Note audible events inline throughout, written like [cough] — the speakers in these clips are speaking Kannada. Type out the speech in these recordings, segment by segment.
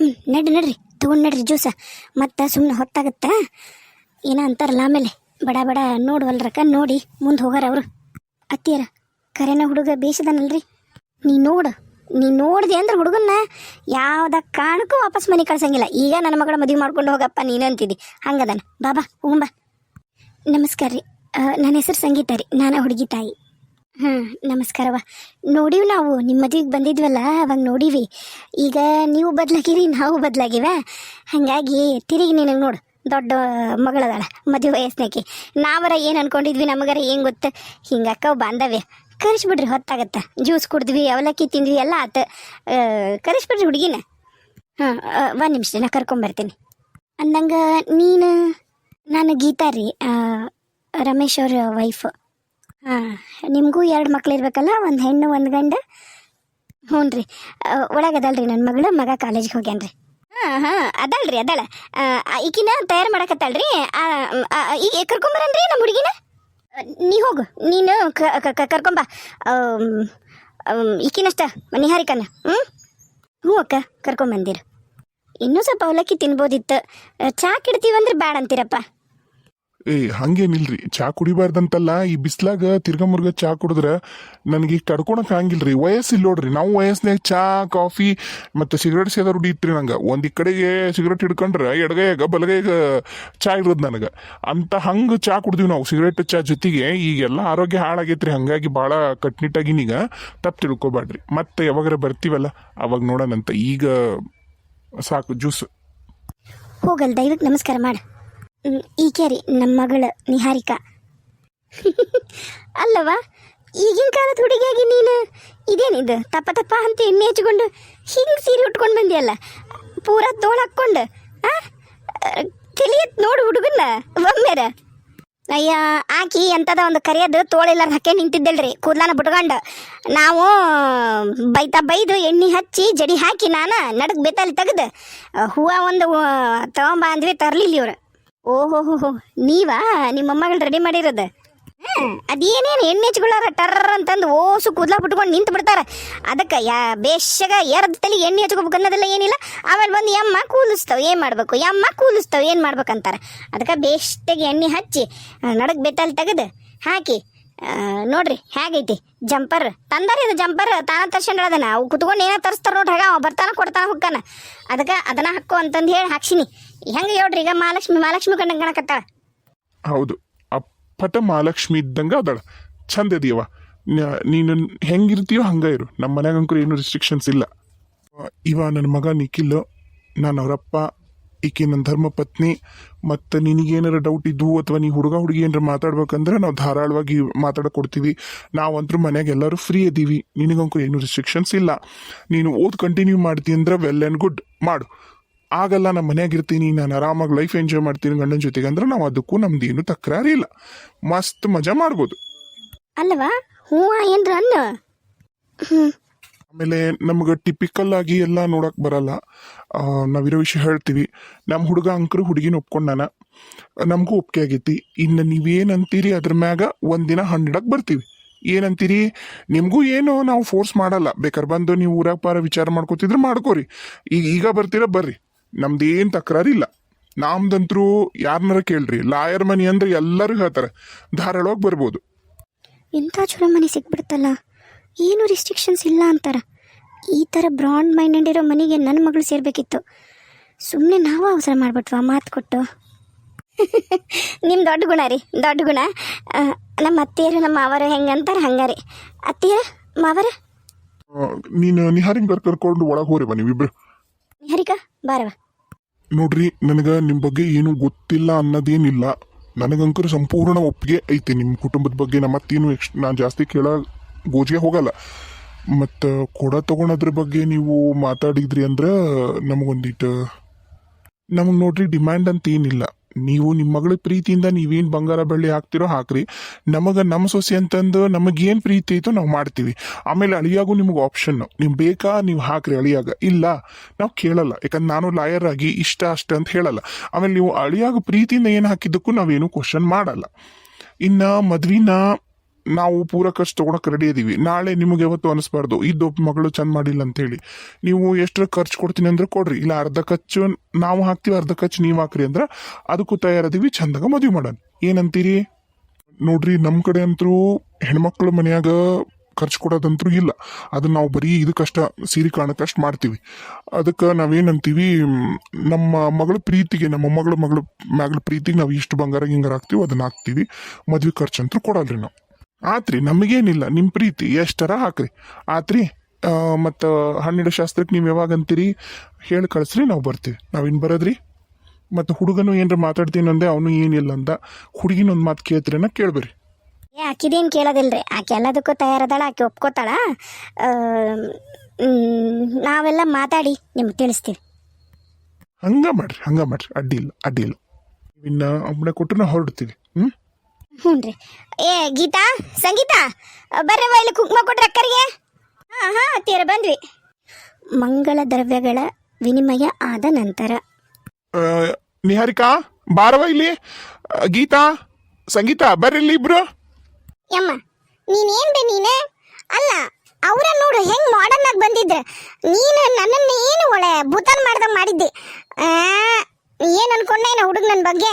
ಹ್ಞೂ ನಡ್ರಿ ನಡ್ರಿ. ತೊಗೊಂಡು ನಡ್ರಿ ಜ್ಯೂಸ. ಮತ್ತು ಸುಮ್ಮನೆ ಹೊತ್ತಾಗತ್ತಾ? ಏನ ಅಂತಾರಲ್ಲ ಆಮೇಲೆ. ಬಡ ಬಡ ನೋಡುವಲ್ರಕ್ಕ ನೋಡಿ, ಮುಂದೆ ಹೋಗಾರ ಅವರು. ಅತ್ತಿಯರ, ಕರೆನ ಹುಡುಗ ಬೇಸದನಲ್ರಿ ನೀ ನೋಡು, ನೀ ನೋಡಿದೆ ಅಂದ್ರೆ ಹುಡುಗನ್ನ ಯಾವ್ದ ಕಾರಣಕ್ಕೂ ವಾಪಸ್ ಮನೆ ಕಳ್ಸಂಗಿಲ್ಲ. ಈಗ ನನ್ನ ಮಗಳ ಮದುವೆ ಮಾಡ್ಕೊಂಡು ಹೋಗಪ್ಪ, ನೀನು ಅಂತಿದ್ದಿ. ಹಂಗದನ. ಬಾಬಾ ಬಾ ನಮಸ್ಕಾರ ರೀ. ನನ್ನ ಹೆಸರು ಸಂಗೀತ ರೀ. ನಾನು ಹುಡುಗಿ ತಾಯಿ. ಹಾಂ ನಮಸ್ಕಾರವ ನೋಡಿವ್ ನಾವು ನಿಮ್ಮ ಮದುವೆಗೆ ಬಂದಿದ್ವಲ್ಲ, ಅವಾಗ ನೋಡಿವಿ. ಈಗ ನೀವು ಬದಲಾಗಿರಿ, ನಾವು ಬದಲಾಗಿವ. ಹಾಗಾಗಿ ತಿರುಗಿ ನಿನಗೆ ನೋಡು, ದೊಡ್ಡ ಮಗಳದಾಳ, ಮದುವೆ ವಯಸ್ಸಿನಾಕಿ. ನಾವರ ಏನು ಅನ್ಕೊಂಡಿದ್ವಿ ನಮಗರ ಏನು ಗೊತ್ತು? ಹಿಂಗೆ ಬಾಂಧವ್ಯ. ಕರಿಸ್ಬಿಡ್ರಿ, ಹೊತ್ತಾಗತ್ತೆ. ಜ್ಯೂಸ್ ಕುಡಿದ್ವಿ, ಅವಲಕ್ಕಿ ತಿಂದ್ವಿ, ಎಲ್ಲ ಆತು. ಕರಿಸ್ಬಿಡ್ರಿ ಹುಡುಗಿನ. ಹಾಂ ಒಂದು ನಿಮಿಷ, ನಾ ಕರ್ಕೊಂಬರ್ತೀನಿ ಅಂದಂಗೆ ನೀನು, ನಾನು ಗೀತಾ ರೀ ರಮೇಶ್ ಅವ್ರ ವೈಫು ಹಾಂ ನಿಮಗೂ ಎರಡು ಮಕ್ಳು ಇರಬೇಕಲ್ಲ? ಒಂದು ಹೆಣ್ಣು ಒಂದು ಗಂಡ? ಹ್ಞೂ ರೀ ಒಳಗದಲ್ರಿ ನನ್ನ ಮಗಳು ಮಗ ಕಾಲೇಜ್ಗೆ ಹೋಗ್ಯಾನ್ರಿ. ಹಾಂ ಹಾಂ ಅದಲ್ರಿ ಅದಳ. ಈಕಿನ ತಯಾರು ಮಾಡಾಕತ್ತಾಲ್ ರೀ ಈಗ ಕರ್ಕೊಂಬರನ್ರಿ ನಮ್ಮ ಹುಡುಗಿನ? ನೀ ಹೋಗು. ನೀನು ಕರ್ಕೊಂಬ. ಈಕಿನಷ್ಟ ನಿಹಾರಿಕನ ಹ್ಞೂ ಹ್ಞೂ ಅಕ್ಕ ಕರ್ಕೊಂಬಂದಿರು. ಇನ್ನೂ ಸ್ವಲ್ಪ ಅವಲಕ್ಕಿ ತಿನ್ಬೋದಿತ್ತು. ಚಾ ಕಿಡ್ತೀವಂದ್ರೆ ಬೇಡ ಅಂತೀರಪ್ಪ ಏ ಹಂಗೇನಿಲ್ರಿ ಚಾ ಕುಡಿಬಾರ್ದಂತಲ್ಲ, ಈ ಬಿಸ್ಲಾಗ ತಿರ್ಗ ಮುರ್ಗ ಚಾ ಕುಡಿದ್ರೆ ನನಗೆ ಈಗ ತಡ್ಕೊಳಕ್ ಹಂಗಿಲ್ರಿ. ವಯಸ್ಸಿಲ್ಲ ನೋಡ್ರಿ, ನಾವು ವಯಸ್ಸಿನಾಗ ಚಾ, ಕಾಫಿ ಮತ್ತೆ ಸಿಗರೇಟ್ ಸೇದ ರೂಢಿ ಇತ್ರಿ ನಂಗೆ. ಒಂದು ಕಡೆಗೆ ಸಿಗರೇಟ್ ಹಿಡ್ಕೊಂಡ್ರೆ ಎಡಗೈಯಾಗ ಬಲಗೈಗ ಚಾ ಇರೋದು ನನಗೆ. ಅಂತ ಹಂಗ ಚಾ ಕುಡ್ದೀವಿ ನಾವು, ಸಿಗರೇಟ್ ಚಾ ಜೊತೆಗೆ. ಈಗೆಲ್ಲ ಆರೋಗ್ಯ ಹಾಳಾಗೈತ್ರಿ, ಹಂಗಾಗಿ ಭಾಳ ಕಟ್ನಿಟ್ಟಾಗಿನೀಗ ತಪ್ಪು ತಿಳ್ಕೊಬ್ಯಾಡ್ರಿ. ಮತ್ತೆ ಯಾವಾಗಾರ ಬರ್ತೀವಲ್ಲ, ಅವಾಗ ನೋಡೋಣಂತ. ಈಗ ಸಾಕು, ಜ್ಯೂಸ್. ಹೋಗಲ್ ದೈವಕ್ಕೆ ನಮಸ್ಕಾರ ಮಾಡು. ಈಕೆ ರೀ ನಮ್ಮ ಮಗಳು ನಿಹಾರಿಕಾ. [laughs] ಅಲ್ಲವಾ ಈಗಿನ ಕಾಲದ ಹುಡುಗಿಯಾಗಿ ನೀನು ಇದೇನಿದು ತಪ್ಪ ತಪ್ಪ ಅಂತ ಎಣ್ಣೆ ಹಚ್ಕೊಂಡು ಹಿಂಗೆ ಸೀರೆ ಉಟ್ಕೊಂಡು ಬಂದಿಯಲ್ಲ, ಪೂರಾ ತೋಳು ಹಾಕ್ಕೊಂಡು, ಆ? ತಿಳಿಯತ್ ನೋಡು ಹುಡುಗನ್ನ, ಒಮ್ಮೆರ. ಅಯ್ಯ, ಆಕಿ ಎಂಥದ ಒಂದು ಕರಿಯೋದು ತೋಳಿಲ್ಲಾರ ಹಾಕಿ ನಿಂತಿದ್ದಲ್ರಿ, ಕೂದ್ಲಾನ ಬಿಟ್ಕೊಂಡು. ನಾವು ಬೈತಾ ಬೈದು ಎಣ್ಣೆ ಹಚ್ಚಿ ಜಡಿ ಹಾಕಿ ನಾನು ನಡಕ್ ಬೇತಲ್ಲಿ ತೆಗೆದು, ಹೂವ ಒಂದು ತಗೊಂಬ ಅಂದ್ವಿ ತರಲಿಲ್ಲ ಇವ್ರು. ಓಹೋ ನೀವಾ? ನಿಮ್ಮ ಮೊಮ್ಮಗಳು ರೆಡಿ ಮಾಡಿರೋದು? ಅದೇನೇನು ಎಣ್ಣೆ ಹಚ್ಕೊಳ್ಳಾರ? ಟರ್ರ ಅಂತಂದು ಓಸು ಕೂದಲ ಬಿಟ್ಕೊಂಡು ನಿಂತು ಬಿಡ್ತಾರ. ಅದಕ್ಕೆ ಯಾ, ಬೇಷಗ ಎರಡು ತಲೆ ಎಣ್ಣೆ ಹಚ್ಕೋಬೇಕು ಅನ್ನೋದೆಲ್ಲ ಏನಿಲ್ಲ. ಆಮೇಲೆ ಬಂದು ಯಮ್ಮ ಕೂಲಿಸ್ತಾವ, ಏನು ಮಾಡಬೇಕು? ಯಮ್ಮ ಕೂಲಿಸ್ತಾವ, ಏನು ಮಾಡ್ಬೇಕಂತಾರೆ? ಅದಕ್ಕೆ ಬೇಷ್ಟಾಗಿ ಎಣ್ಣೆ ಹಚ್ಚಿ ನಡಕ್ಕೆ ನಡಕ್ ಬೆತ್ತಲ್ಲಿ ತೆಗೆದು ಹಾಕಿ. ನೋಡ್ರಿ, ಹೇಗೈತಿ? ಜಂಪರ್ ತಂದಾರಿ ಇದು ಜಂಪರ್ ತಾನ ತರ್ಸ್ಕೊಂಡ್ ಅದನ್ನ ಅವು ಕುತ್ಕೊಂಡು ಏನೋ ತರಿಸ್ತಾರ ನೋಡ್ರಿ ಹಾಗ ಅವ ಬರ್ತಾನ, ಕೊಡ್ತಾನ ಹೊಕ್ಕಾನ. ಅದಕ್ಕೆ ಅದನ್ನ ಹಾಕು ಅಂತಂದು ಹೇಳಿ ಹಾಕ್ಸಿನಿ. ಹೆಂಗೆ ಹೇಳ್ರಿ ಈಗ ಮಹಾಲಕ್ಷ್ಮಿ ಮಹಾಲಕ್ಷ್ಮಿ ಕಂಡಂಗ ಕಣಕತ್ತಾಳ? ಹೌದು. ಅಪ್ಪಟ ಮಹಾಲಕ್ಷ್ಮಿ ಇದ್ದಂಗ ಅದಾಳ. ಚಂದ ಇದೀಯವ ನ- ನೀನು ಹೆಂಗಿರ್ತೀಯೋ ಹಂಗ ಇರು. ನಮ್ಮ ಮನ್ಯಾಗ ಅಂಕರು ಏನು ರಿಸ್ಟ್ರಿಕ್ಷನ್ಸ್ ಇಲ್ಲ. ಇವ ನನ್ನ ಮಗ ನಿಖಿಲ್. ನಾನು ಅವರಪ್ಪ. ಈಕೆ ನನ್ನ ಧರ್ಮಪತ್ನಿ ಮತ್ತು ನಿನಗೇನಾರ ಡೌಟ್ ಇದ್ದು ಅಥವಾ ನೀ ಹುಡುಗ ಹುಡುಗಿ ಏನಾರ ಮಾತಾಡ್ಬೇಕಂದ್ರೆ ನಾವು ಧಾರಾಳವಾಗಿ ಮಾತಾಡಕೊಡ್ತೀವಿ. ನಾವಂತೂ ಮನೆಗೆ ಎಲ್ಲರೂ ಫ್ರೀ ಇದ್ದೀವಿ ನಿನಗಂಕರು ಏನು ರಿಸ್ಟ್ರಿಕ್ಷನ್ಸ್ ಇಲ್ಲ. ನೀನು ಓದ್ ಕಂಟಿನ್ಯೂ ಮಾಡ್ತೀನಿ ಅಂದ್ರೆ ವೆಲ್ ಆ್ಯಂಡ್ ಗುಡ್ ಮಾಡು. ಆಗಲ್ಲ ನಮ್ಮ ಮನೆಯಾಗಿರ್ತೀನಿ ನಾನು ಆರಾಮಾಗಿ ಲೈಫ್ ಎಂಜಾಯ್ ಮಾಡ್ತೀನಿ ಗಂಡನ ಜೊತೆಗೆ ಅಂದ್ರೆ ನಾವು ಅದಕ್ಕೂ ನಮ್ದೇನು ತಕರಾರಿ ಇಲ್ಲ. ಮಸ್ತ್ ಮಜಾ ಮಾಡ್ಬೋದು. ಅಲ್ವಾ ಹ್ಞೂ ಏನ್ರ ಅನ್ನ? ಆಮೇಲೆ ನಮ್ಗೆ ಟಿಪಿಕಲ್ ಆಗಿ ಎಲ್ಲ ನೋಡಕ್ ಬರಲ್ಲ. ನಾವಿರೋ ವಿಷಯ ಹೇಳ್ತೀವಿ. ನಮ್ಮ ಹುಡುಗ ಅಂಕರು ಹುಡುಗಿನ ಒಪ್ಕೊಂಡಾನ. ನಮಗೂ ಒಪ್ಪಿಗೆ ಆಗೈತಿ. ಇನ್ನು ನೀವೇನಂತೀರಿ ಅದ್ರ ಮ್ಯಾಗ ಒಂದಿನ ಹಣ್ಣಿಡಕ್ ಬರ್ತೀವಿ. ಏನಂತೀರಿ? ನಿಮಗೂ ಏನು ನಾವು ಫೋರ್ಸ್ ಮಾಡಲ್ಲ. ಬೇಕಾದ್ರೆ ಬಂದು ನೀವು ಊರಾಗ ಪಾರ ವಿಚಾರ ಮಾಡ್ಕೋತಿದ್ರೆ ಮಾಡ್ಕೋರಿ. ಈಗ ಈಗ ಬರ್ತೀರಾ ಬರ್ರಿ. ನಮ್ದೇನು ತಕರಾರಿ ಇಲ್ಲ ನಮ್ದಂತ್ರು ಯಾರನ್ನಾರ ಕೇಳ್ರಿ. ಲಾಯರ್ ಮನಿ ಅಂದ್ರೆ ಎಲ್ಲರೂ ಹೇಳ್ತಾರೆ. ಧಾರಾಳವಾಗಿ ಬರ್ಬೋದು. ಎಂಥ ಚಲೋ ಮನೆ ಸಿಕ್ಬಿಡ್ತಲ್ಲ. ಏನು ರಿಸ್ಟ್ರಿಕ್ಷನ್ಸ್ ಇಲ್ಲ ಅಂತಾರ. ಈ ಥರ ಬ್ರಾಂಡ್ ಮೈಂಡೆಡ್ ಇರೋ ಮನೆಗೆ ನನ್ನ ಮಗಳು ಸೇರಬೇಕಿತ್ತು. ಸುಮ್ಮನೆ ನಾವು ಅವಸರ ಮಾಡಿಬಿಟ್ವಾ ಮಾತು ಕೊಟ್ಟು? [laughs] ನಿಮ್ಮ ದೊಡ್ಡ ಗುಣ ರೀ ದೊಡ್ಡ ಗುಣ. ನಮ್ಮ ಅತ್ತೆಯರು ನಮ್ಮ ಮಾವರು ಹೆಂಗಂತಾರೆ ಹಂಗಾರಿ ಅತ್ತೆಯರ ಮಾವರ? ನೀನು ನಿಹಾರಿಂಗ್ ಕರ್ಕೊಂಡು ಒಳಗೆ ಹೋರಿ ಬನ್ನಿ ನೀವಿಬ್ರು. ನಿಹಾರಿಕ ಬಾರವ ನೋಡ್ರಿ ನನಗೆ ನಿಮ್ಮ ಬಗ್ಗೆ ಏನು ಗೊತ್ತಿಲ್ಲ ಅನ್ನೋದೇನಿಲ್ಲ. ನನಗಂಕರು ಸಂಪೂರ್ಣ ಒಪ್ಪಿಗೆ ಐತಿ ನಿಮ್ಮ ಕುಟುಂಬದ ಬಗ್ಗೆ. ನಮ್ಮ ಅತ್ತೇನು ಎಕ್ಸ್ ನಾನು ಜಾಸ್ತಿ ಕೇಳ ಗೋಜಿಗೆ ಹೋಗಲ್ಲ. ಮತ್ತು ಕೊಡ ತಗೊಳೋದ್ರ ಬಗ್ಗೆ ನೀವು ಮಾತಾಡಿದ್ರಿ ಅಂದ್ರೆ ನಮಗೊಂದಿಟ್ಟು ನಮಗೆ ನೋಡ್ರಿ ಡಿಮ್ಯಾಂಡ್ ಅಂತ ಏನಿಲ್ಲ. ನೀವು ನಿಮ್ಮ ಮಗಳ ಪ್ರೀತಿಯಿಂದ ನೀವೇನು ಬಂಗಾರ ಬೆಳ್ಳಿ ಹಾಕ್ತಿರೋ ಹಾಕ್ರಿ. ನಮಗೆ ನಮ್ಮ ಸೊಸೆ ಅಂತಂದು ನಮಗೇನು ಪ್ರೀತಿ ಐತೋ ನಾವು ಮಾಡ್ತೀವಿ. ಆಮೇಲೆ ಅಳಿಯಾಗು ನಿಮಗೆ ಆಪ್ಷನ್ ನೀವು ಬೇಕಾ ನೀವು ಹಾಕ್ರಿ ಅಳಿಯಾಗ. ಇಲ್ಲ, ನಾವು ಕೇಳಲ್ಲ. ಯಾಕಂದ್ರೆ ನಾನು ಲಾಯರ್ ಆಗಿ ಇಷ್ಟ ಅಷ್ಟ ಅಂತ ಹೇಳಲ್ಲ. ಆಮೇಲೆ ನೀವು ಅಳಿಯಾಗ ಪ್ರೀತಿಯಿಂದ ಏನು ಹಾಕಿದ್ದಕ್ಕೂ ನಾವೇನು ಕ್ವಶನ್ ಮಾಡಲ್ಲ. ಇನ್ನು ಮದ್ವಿನ ನಾವು ಪೂರ ಖರ್ಚು ತೊಗೊಳಕ್ಕೆ ರೆಡಿ ಇದೀವಿ. ನಾಳೆ ನಿಮಗೆ ಯಾವತ್ತು ಅನಿಸ್ಬಾರ್ದು. ಇದು ಮಗಳು ಚಂದ ಮಾಡಿಲ್ಲ ಅಂತೇಳಿ ನೀವು ಎಷ್ಟರ ಖರ್ಚು ಕೊಡ್ತೀನಿ ಅಂದ್ರೆ ಕೊಡ್ರಿ. ಇಲ್ಲ ಅರ್ಧ ಖರ್ಚು ನಾವು ಹಾಕ್ತೀವಿ, ಅರ್ಧ ಖರ್ಚು ನೀವು ಹಾಕ್ರಿ ಅಂದ್ರೆ ಅದಕ್ಕೂ ತಯಾರದೀವಿ, ಚಂದಾಗ ಮದುವೆ ಮಾಡೋಣ. ಏನಂತೀರಿ? ನೋಡ್ರಿ ನಮ್ಮ ಕಡೆ ಅಂತರೂ ಹೆಣ್ಮಕ್ಳು ಮನೆಯಾಗ ಖರ್ಚು ಕೊಡೋದಂತರೂ ಇಲ್ಲ. ಅದನ್ನ ನಾವು ಬರೀ ಇದಕ್ಕಷ್ಟ ಸೀರೆ ಕಾಣಕ್ಕಷ್ಟು ಮಾಡ್ತೀವಿ. ಅದಕ್ಕೆ ನಾವೇನಂತೀವಿ, ನಮ್ಮ ಮಗಳ ಪ್ರೀತಿಗೆ, ನಮ್ಮ ಮಗಳ ಮಗಳ ಮಗಳ ಪ್ರೀತಿಗೆ ನಾವು ಇಷ್ಟು ಬಂಗಾರ ಹಿಂಗಾರ ಹಾಕ್ತೀವಿ, ಅದನ್ನ ಹಾಕ್ತೀವಿ. ಮದ್ವೆ ಖರ್ಚು ಅಂತೂ ಕೊಡಲ್ರಿ ನಾವು. ಆತ್ರಿ ನಮಗೇನಿಲ್ಲ ನಿಮ್ಮ ಪ್ರೀತಿ ಎಷ್ಟರ ಹಾಕ್ರಿ. ಆತ್ರಿ ಮತ್ತು ಹನ್ನೆರಡು ಶಾಸ್ತ್ರಕ್ಕೆ ನೀವು ಯಾವಾಗ ಅಂತೀರಿ? ಹೇಳಿ ಕಳಿಸ್ರಿ ನಾವು ಬರ್ತೀವಿ. ನಾವಿನ್ನು ಬರೋದ್ರಿ? ಮತ್ತು ಹುಡುಗನು ಏನಾರ ಮಾತಾಡ್ತೀನಿ ಅಂದೆ ಅವನು ಏನಿಲ್ಲ ಅಂದ. ಹುಡುಗಿನ ಒಂದು ಮಾತು ಕೇಳ್ತೀರೇನ ಕೇಳ್ಬೇರಿ ಏ ಆಕಿದೇನು ಕೇಳೋದಿಲ್ರಿ. ಆಕೆ ಎಲ್ಲದಕ್ಕೂ ತಯಾರದಾಳ ಆಕೆ ಒಪ್ಕೋತಾಳ. ನಾವೆಲ್ಲ ಮಾತಾಡಿ ನಿಮ್ಗೆ ತಿಳಿಸ್ತೀವಿ. ಹಂಗ ಮಾಡ್ರಿ ಹಂಗ ಮಾಡ್ರಿ. ಅಡ್ಡಿ ಇಲ್ಲ ಅಡ್ಡಿ ಇಲ್ಲ ಇನ್ನ ಒಬ್ಬನೇ ಕೊಟ್ಟು ನಾವು ಹೊರಡ್ತೀವಿ. ಹ್ಞೂ ಹ್ಞೂ ರೀ ಏ ಗೀತಾ ಸಂಗೀತ ಬರ್ರವ ಇಲ್ಲಿ ಕುಂಕುಮ ಕೊಡ್ರಿ ಅಕ್ಕರಿಗೆ. ಹಾಂ ಹಾಂ ಹತ್ತಿರ ಬಂದ್ವಿ. ಮಂಗಳ ದ್ರವ್ಯಗಳ ವಿನಿಮಯ ಆದ ನಂತರ. ಆ, ನಿಹಾರಿಕಾ ಬಾರವ ಇಲ್ಲಿ? ಆ, ಗೀತಾ ಸಂಗೀತ ಬರ್ರಿ ಇಲ್ಲಿ ಇಬ್ರು. ಯಮ್ಮ ನೀನೇನ್ ಬೇ ನೀನೆ? ಅಲ್ಲ ಅವ್ರ ನೋಡು ಹೆಂಗ್ ಮಾಡರ್ನ್ ಆಗಿ ಬಂದಿದ್ರೆ. ನೀನು ನನ್ನನ್ನ ಏನು ಒಳ್ಳೆ ಭೂತಾನ್ ಮಾಡ್ದಂಗ್ ಮಾಡಿದ್ದೆ? ಆ, ಏನ್ ಅನ್ಕೊಂಡೇನ ಹುಡುಗ ನನ್ನ ಬಗ್ಗೆ?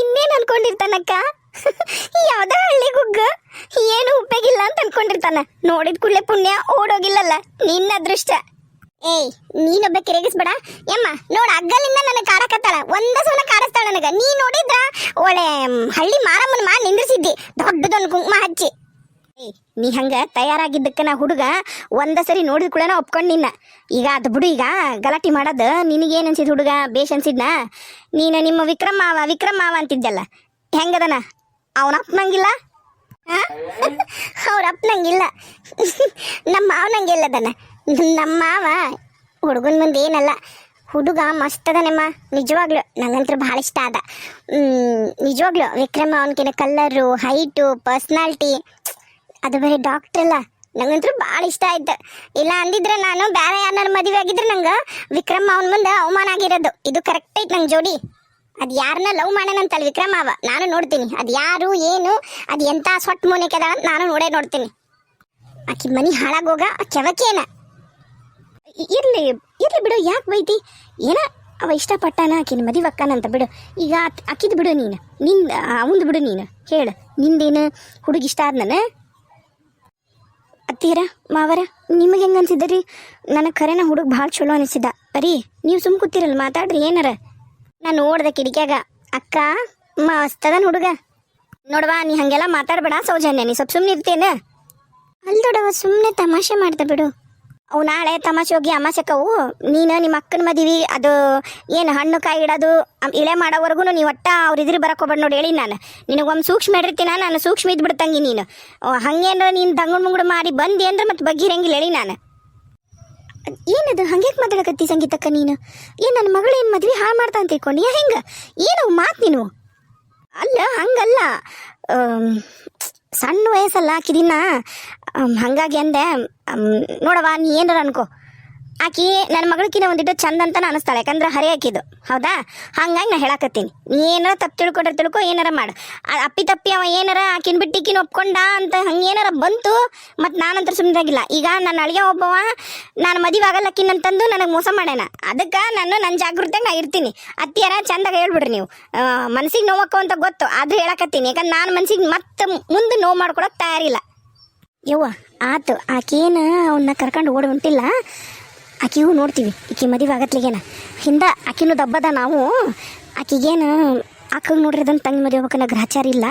ಇನ್ನೇನ್ ಅನ್ಕೊಂಡಿರ್ತಾನಕ್ಕ? ಯಾವ್ದೋ ಹಳ್ಳಿ ಗುಗ್ಗ. ಏನು ಉಪಯೋಗಿಲ್ಲ ಅಂತ ಅನ್ಕೊಂಡಿರ್ತಾನ. ನೋಡಿದ ಕೂಡಲೇ ಪುಣ್ಯ ಓಡೋಗಿಲ್ಲಲ್ಲ. ನಿನ್ನ ಅದೃಷ್ಟ. ಏಯ್, ನೀನೊಬ್ಬ ಕಿರಗಿಸ್ಬೇಡ ಯಮ್ಮ ನೋಡ ಅಗ್ಗಲಿಂದ ನನಗೆ ಕಾಡಕತ್ತಾಳ ಒಂದ ಸಲ ಕಾಡಿಸ್ತಾಳ ನನಗ. ನೀ ನೋಡಿದ್ರ ಒಳ್ಳೆ ಹಳ್ಳಿ ಮಾರಮ್ಮನ ಮಾ ನಿಂದ್ರಿಸಿದ್ದಿ. ದೊಡ್ಡದೊಂದು ಕುಂಕುಮ ಹಚ್ಚಿ. ಏಯ್, ನೀ ಹಂಗ ತಯಾರಾಗಿದ್ದಕ್ಕ ನಾ ಹುಡುಗ. ಒಂದ ಸರಿ ನೋಡಿದ ಕೂಡ ಒಪ್ಕೊಂಡ್ ನಿನ್ನ. ಈಗ ಅದು ಬಿಡು ಈಗ. ಗಲಾಟೆ ಮಾಡೋದು. ನಿನಗೇನು ಅನ್ಸಿದ್ ಹುಡುಗ? ಬೇಷ್ ಅನ್ಸಿದ್ನ? ನೀನು ನಿಮ್ಮ ವಿಕ್ರಮ್ ಮಾವ ವಿಕ್ರಮ್ ಮಾವ ಅಂತಿದ್ದಲ್ಲ ಹೆಂಗದನ? ಅವನ ಅಪ್ಪನಂಗಿಲ್ಲ ಅವ್ರ ಅಪ್ಪನಂಗಿಲ್ಲ ನಮ್ಮ ಮಾವನಂಗಿಲ್ಲದನ ನಮ್ಮ ಮಾವ ಹುಡುಗನ ಮುಂದೆ ಏನಲ್ಲ. ಹುಡುಗ ಮಸ್ತ್ ಅದನಮ್ಮ. ನಿಜವಾಗ್ಲು ನಂಗಂತೂ ಭಾಳ ಇಷ್ಟ ಅದ ನಿಜವಾಗ್ಲೂ ವಿಕ್ರಮ ಅವನಕಿನ ಕಲ್ಲರು ಹೈಟು ಪರ್ಸ್ನಾಲ್ಟಿ ಅದು ಬೇರೆ ಡಾಕ್ಟ್ರ್ ಅಲ್ಲ. ನಂಗಂತೂ ಭಾಳ ಇಷ್ಟ ಆಯ್ತು. ಇಲ್ಲ ಅಂದಿದ್ರೆ ನಾನು ಬೇರೆ ಯಾರನ್ನ ಮದುವೆ ಆಗಿದ್ರೆ ನಂಗೆ ವಿಕ್ರಮ್ ಅವನ ಮುಂದೆ ಅವಮಾನ ಆಗಿರೋದು. ಇದು ಕರೆಕ್ಟ್ ಐತೆ ನಂಗೆ ಜೋಡಿ. ಅದು ಯಾರನ್ನ ಲವ್ ಮಾಡ್ಯಾನಂತಲ್ಲ ವಿಕ್ರಮ್ ಅವ. ನಾನು ನೋಡ್ತೀನಿ. ಅದು ಯಾರು, ಏನು, ಅದು ಎಂಥ ಸೊಟ್ಟ ಮೂನಿಕೆ ಅದ ಅಂತ ನಾನು ನೋಡೇ ನೋಡ್ತೀನಿ. ಆಕಿ ಮನಿ ಹಾಳಾಗೋಗ ಕೆವಕೇನ ಇರ್ಲಿ ಇರ್ಲಿ ಬಿಡು, ಯಾಕೆ ಬೈತಿ? ಏನ? ಅವ ಇಷ್ಟಪಟ್ಟಾನ ಆಕಿನ ಮದಿವಕ್ಕನಂತ ಬಿಡು. ಈಗ ಅಕ್ಕಿದ್ ಬಿಡು ನೀನು. ನಿನ್, ಅವಂದು ಬಿಡು ನೀನು. ಹೇಳು, ನಿಂದೇನು ಹುಡುಗಿ ಇಷ್ಟ ಆದ್ ನಾನು? ಅತ್ತೀರ, ಮಾವರ, ನಿಮಗೆ ಹೆಂಗೆ ಅನ್ಸಿದ್ರಿ? ನನಗೆ ಖರೇನ ಹುಡುಗ ಭಾಳ ಚಲೋ ಅನಿಸಿದ. ಬರೀ, ನೀವು ಸುಮ್ ಕೂತಿರಲ್ಲ, ಮಾತಾಡ್ರಿ ಏನಾರ? ನಾನು ನೋಡ್ದೆ ಕಿಡಿಕ್ಯಾಗ ಅಕ್ಕ ಮಸ್ತದನ್ ಹುಡುಗ. ನೋಡವಾ, ನೀ ಹಂಗೆಲ್ಲ ಮಾತಾಡ್ಬೇಡ, ಸೌಜನ್ಯ, ನೀ ಸ್ವಲ್ಪ ಸುಮ್ಮನೆ ಇರ್ತೇನೆ ಅಲ್ಲಿ ದೊಡವ ಸುಮ್ಮನೆ ತಮಾಷೆ ಮಾಡ್ದೆ ಬಿಡು. ಅವು ನಾಳೆ ತಮಾಷೆ ಹೋಗಿ ಅಮಾಸಕ್ಕವು ನೀನು ನಿಮ್ಮ ಅಕ್ಕನ ಮದಿವಿ, ಅದು ಏನು ಹಣ್ಣು ಕಾಯಿ ಇಡೋದು ಇಳೆ ಮಾಡೋವರೆಗೂ ನೀವು ಒಟ್ಟ ಅವ್ರ ಇದ್ರ ಬರಕ್ಕೆ ಹೋಗ್ಬೇಡ ನೋಡಿ ಹೇಳಿ ನಾನು. ನಿನಗೊಂದು ಸೂಕ್ಷ್ಮ ಇಡಿರ್ತೀನ ನಾನು ಸೂಕ್ಷ್ಮ ಇದ್ಬಿಡ್ತಂಗಿ ನೀನು. ಹಂಗೇನ್ರ ನೀನು ದಂಗುಡ್ ಮುಂಗುಡು ಮಾಡಿ ಬಂದಿ ಅಂದ್ರೆ ಮತ್ತೆ ಬಗ್ಗಿರಂಗಿಲ್ಲ ಹೇಳಿ ನಾನು. ಏನದು? ಹಂಗೆ ಮಾತಾಡಕತ್ತಿ ಸಂಗೀತಕ್ಕ ನೀನು? ಏನು ನನ್ನ ಮಗಳು ಏನು ಮದ್ವೆ ಹಾಳು ಮಾಡ್ತಾ ಅಂತ ತಿಳ್ಕೊಂಡಿಯ ಹೆಂಗೆ? ಏನು ಮಾತು ನೀನು? ಅಲ್ಲ, ಹಂಗಲ್ಲ. ಸಣ್ಣ ವಯಸ್ಸಲ್ಲ ಆಕಿದಿನ ಹಂಗಾಗಿ ಅಂದೆ. ನೋಡವಾ ನೀ ಏನಾರ ಅನ್ಕೋ. ಆಕಿ ನನ್ನ ಮಗಳಕಿನ ಒಂದಿಟ್ಟು ಚಂದ ಅಂತ ಅನಿಸ್ತಾಳೆ, ಯಾಕಂದ್ರೆ ಹರಿ ಹಾಕಿದ್ದು ಹೌದಾ? ಹಂಗಾಗಿ ನಾ ಹೇಳಕತ್ತೀನಿ. ನೀ ಏನಾರ ತಪ್ಪು ತಿಳ್ಕೊಂಡ್ರೆ ತಿಳ್ಕೊ, ಏನಾರ ಮಾಡು. ಅಪ್ಪಿ ತಪ್ಪಿ ಅವ ಏನಾರ ಆಕಿನ ಬಿಟ್ಟಿಕಿನ ಒಪ್ಕೊಂಡ ಅಂತ ಹಂಗೆ ಏನಾರ ಬಂತು ಮತ್ತು ನಾನಂತರ ಸುಮ್ಮನಾಗಿಲ್ಲ ಈಗ ನನ್ನ ಅಳಿಯ ಒಬ್ಬವ, ನಾನು ಮದುವೆ ತಂದು ನನಗೆ ಮೋಸ ಮಾಡ್ಯಾನ. ಅದಕ್ಕೆ ನಾನು ನನ್ನ ಜಾಗೃತಿಯಾಗ ನಾ ಇರ್ತೀನಿ. ಅತ್ತಿಯಾರ ಚಂದಾಗ ಹೇಳ್ಬಿಡ್ರಿ ನೀವು. ಮನಸ್ಸಿಗೆ ನೋವಕ್ಕೋ ಅಂತ ಗೊತ್ತು, ಆದ್ರೂ ಹೇಳಕತ್ತೀನಿ. ಯಾಕಂದ್ರೆ ನಾನು ಮನ್ಸಿಗೆ ಮತ್ತೆ ಮುಂದೆ ನೋವು ಮಾಡ್ಕೊಳಕ್ಕೆ ತಯಾರಿಲ್ಲ. ಯವ್ವ, ಆತು. ಆಕೇನ ಅವನ್ನ ಕರ್ಕೊಂಡು ಓಡಿ ಹೊಂಟಿಲ್ಲ? ಆಕಿಗೂ ನೋಡ್ತೀವಿ. ಈಕಿ ಮದುವೆ ಆಗತ್ಲಿಗೇನ. ಹಿಂದ ಆಕಿನೂ ದಬ್ಬದ ನಾವು. ಆಕಿಗೇನು, ಆಕಗೆ ನೋಡ್ರಿ ಅದನ್ನ ತಂಗಿ ಮದುವೆ ಹೋಗಕ್ಕೆ ಗ್ರಹಚಾರ ಇಲ್ಲ.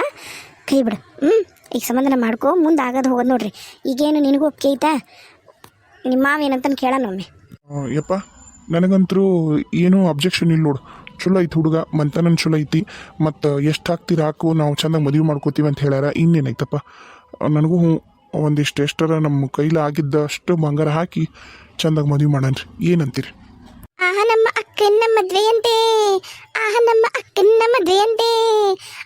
ಕೈ ಬಿಡು. ಹ್ಞೂ ಈಗ ಸಂಬಂಧನ ಮಾಡ್ಕೊ, ಮುಂದೆ ಆಗೋದು ಹೋಗೋದು ನೋಡ್ರಿ. ಈಗೇನು ನಿನಗೂ ಒಪ್ಪಿಗೆ ಐತಾ? ನಿಮ್ಮ ಮಾವ ಕೇಳೋಣ ಒಮ್ಮೆ. ಯಪ್ಪ, ನನಗಂತರೂ ಏನೂ ಅಬ್ಜೆಕ್ಷನ್ ಇಲ್ಲ ನೋಡು. ಚಲೋ ಐತಿ ಹುಡುಗ, ಮಂತನನ್ ಚಲೋ ಐತಿ. ಮತ್ತು ಎಷ್ಟು ಹಾಕ್ತೀರ, ಹಾಕು, ನಾವು ಚೆನ್ನಾಗಿ ಮದುವೆ ಮಾಡ್ಕೋತೀವಿ ಅಂತ ಹೇಳ್ಯಾರ. ಇನ್ನೇನೈತಪ್ಪ ನನಗೂ ಒಂದಿಷ್ಟು ಎಷ್ಟರ ನಮ್ಮ ಕೈಲಿ ಆಗಿದ್ದಷ್ಟು ಬಂಗಾರ ಹಾಕಿ ಚಂದಾಗಿ ಮದುವೆ ಮಾಡನ್ರಿ. ಏನಂತೀರಿ? ಆಹ, ನಮ್ಮ ಅಕ್ಕನ ಮದ್ವೆಯಂತೆ. ಆಹ, ನಮ್ಮ ಅಕ್ಕನ ಮದ್ವೆಯಂತೆ.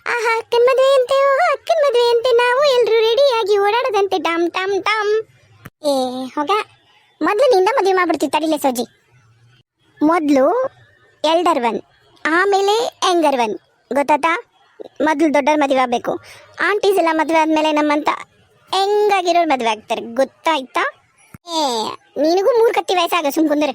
ಆಹ, ಅಕ್ಕನ ಮದ್ವೆಯಂತೆ, ಓ, ಅಕ್ಕನ ಮದ್ವೆಯಂತೆ. ನಾವು ಎಲ್ಲರೂ ರೆಡಿಯಾಗಿ ಓಡಾಡದಂತೆ. ಟಾಮ್ ಟಮ್ ಟಮ್ ಏ, ಹೋಗ. ಮೊದಲು ನಿಂದ ಮದುವೆ ಮಾಡ್ಬಿಡ್ತೀವಿ ತಡಿಲೆ ಸೋಜಿ ಮೊದಲು ಎಲ್ಡರ್ ಒನ್, ಆಮೇಲೆ ಯಂಗರ್ ಒನ್. ಗೊತ್ತಾತಾ ಮೊದಲು ದೊಡ್ಡವ್ರ ಮದುವೆ ಆಗಬೇಕು. ಆಂಟೀಸ್ ಎಲ್ಲ ಮದುವೆ ಆದಮೇಲೆ ನಮ್ಮಂತ ಹೆಂಗಾಗಿರೋರು ಮದುವೆ ಆಗ್ತಾರೆ? ಗೊತ್ತಾಯ್ತಾ? ಏ ನಿನಗೂ ಮೂರು ಕತ್ತಿ ವಯಸ್ಸಾಗ ಸುಮ್ ಕುಂದ್ರೆ.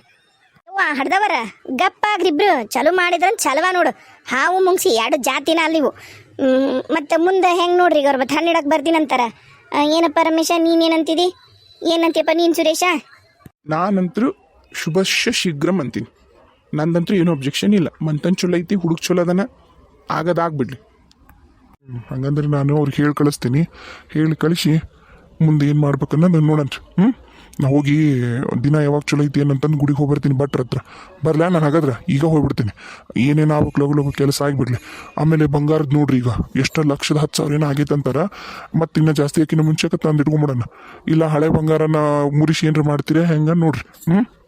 ಅವ್ವ ಹಡ್ದವರ ಗಪ್ಪಾಗ್ರಿಬ್ರು ಚಲೋ ಮಾಡಿದ್ರ ಚಲವ ನೋಡು. ಹಾವು ಮುಂಗ್ಸಿ ಎರಡು ಜಾತಿನ ಅಲ್ಲಿವು ಹ್ಮ್, ಮತ್ತೆ ಮುಂದೆ ಹೆಂಗೆ ನೋಡ್ರಿ ಈಗ ಅವ್ರ ಮತ್ತೆ ಹಣ್ಣಿಡಕ್ಕೆ ಬರ್ತೀನಂತಾರ ಏನಪ್ಪ ರಮೇಶ ನೀನೇನಂತಿದಿ? ಏನಂತೀಯಪ್ಪ ನೀನು ಸುರೇಶ? ನಾನಂತರೂ ಶುಭಶ ಶೀಘ್ರಂ ಅಂತೀನಿ. ನಂದಂತೂ ಏನು ಅಬ್ಜೆಕ್ಷನ್ ಇಲ್ಲ. ಮಂತನ್ ಚಲೋ ಐತಿ ಹುಡುಗ ಚಲೋ ಅದನ. ಆಗದಾಗ್ಬಿಡ್ಲಿ ಹಂಗಂದ್ರೆ ನಾನು ಅವ್ರಿಗೆ ಹೇಳಿ ಕಳಿಸ್ತೀನಿ. ಹೇಳಿ ಕಳಿಸಿ, ಮುಂದೆ ಏನು ಮಾಡ್ಬೇಕನ್ನೋದು ನೋಡೋಣ. ಹ್ಞೂ ನಾ ಹೋಗಿ ದಿನ ಯಾವಾಗ ಚಲೋ ಐತಿ ಏನಂತಂದು ಗುಡಿಗೆ ಹೋಗಿ ಬರ್ತೀನಿ ಭಟ್ರ ಹತ್ರ. ಬರಲ್ಲ ನಾನು ಹಾಗಾದ್ರೆ? ಈಗ ಹೋಗ್ಬಿಡ್ತೀನಿ. ಏನೇನು ಆಗ್ಬೇಕು, ಲಗು ಲಗು ಕೆಲಸ ಆಗಿಬಿಡ್ಲಿ. ಆಮೇಲೆ ಬಂಗಾರದ ನೋಡ್ರಿ ಈಗ. ಎಷ್ಟು ಲಕ್ಷದ ಹತ್ತು ಸಾವಿರ ಏನೋ ಆಗೈತೆ ಅಂತಾರೆ. ಮತ್ತು ಇನ್ನೂ ಜಾಸ್ತಿ ಆಕಿನ ಮುಂಚೆ ತಂದು ಇಟ್ಕೊಂಬಿಡೋಣ ಇಲ್ಲ ಹಳೆ ಬಂಗಾರನ ಮುರಿಸಿ ಏನಾರು ಮಾಡ್ತೀರಾ ಹೆಂಗ ನೋಡ್ರಿ. ಹ್ಞೂ